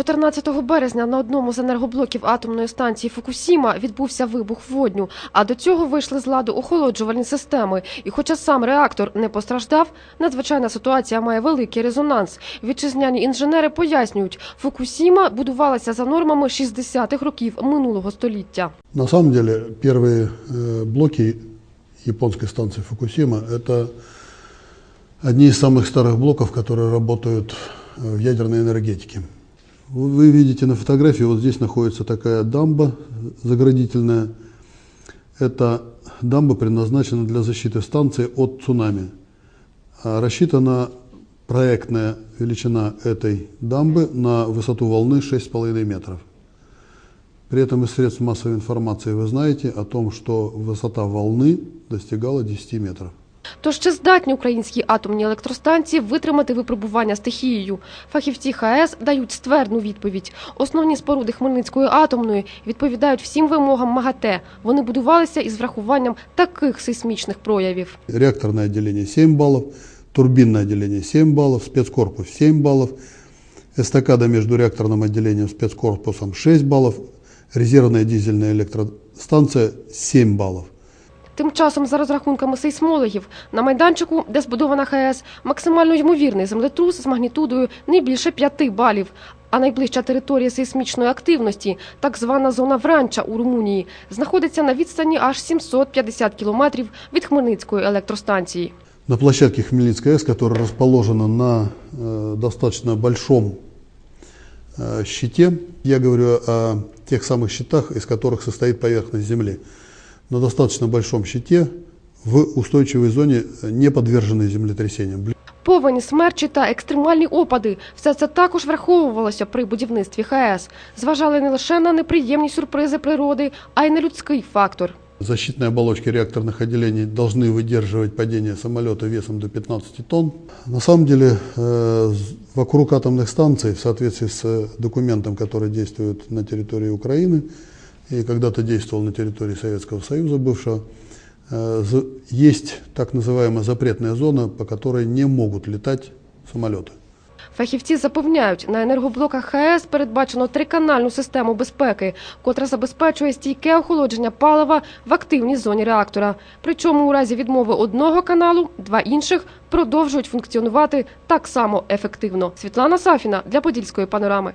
14 березня на одному з енергоблоків атомної станції Фукусіма відбувся вибух водню, а до цього вийшли з ладу охолоджувальні системи. І хоча сам реактор не постраждав, надзвичайна ситуація має великий резонанс. Вітчизняні інженери пояснюють, Фукусіма будувалася за нормами 60-х років минулого століття. На самом деле первые э, блоки японской станции Фукусима – это одни из самых старых блоков, которые работают э, в ядерной энергетике. Вы видите на фотографии, вот здесь находится такая дамба заградительная. Эта дамба предназначена для защиты станции от цунами. А Рассчитана проектная величина этой дамбы на высоту волны 6,5 метров. При этом из средств массовой информации вы знаете о том, что высота волны достигала 10 метров. Тож чи здатні українські атомні електростанції витримати випробування стихією? Фахівці ХАЕС дають ствердну відповідь. Основні споруди Хмельницької атомної відповідають всім вимогам МАГАТЕ. Вони будувалися із врахуванням таких сейсмічних проявів. Реакторное отделение 7 баллов, турбинное отделение 7 баллов, спецкорпус 7 баллов, эстакада между реакторным отделением и спецкорпусом 6 баллов, резервная дизельная электростанция 7 баллов. Тим часом, за розрахунками сейсмологів, на майданчику, де збудована ХАЕС, максимально ймовірний землетрус з магнітудою не більше 5 балів. А найближча територія сейсмічної активності, так звана зона Вранча у Румунії, знаходиться на відстані аж 750 кілометрів від Хмельницької електростанції. На площадке Хмельницкой АЭС, которая расположена на э, достаточно большом э, щите, я говорю о тех самых щитах, из которых состоит поверхность Земли, на достаточно большом щите в устойчивой зоне, э, не подверженной землетрясениям. Бли- Повені, смерчі та екстремальні опади – все це також враховувалося при будівництві ХАЕС. Зважали не лише на неприємні сюрпризи природи, а й на людський фактор. Защитные оболочки реакторных отделений должны выдерживать падение самолета весом до 15 тонн. На самом деле, э, з- вокруг атомных станций, в соответствии с э, документом, который действует на территории Украины и когда-то действовал на территории Советского Союза бывшего, э, з- есть так называемая запретная зона, по которой не могут летать самолеты. Фахівці запевняють, на енергоблоках ХАЕС передбачено триканальну систему безпеки, котра забезпечує стійке охолодження палива в активній зоні реактора. Причому у разі відмови одного каналу два інших продовжують функціонувати так само ефективно. Світлана Сафіна для Подільської панорами.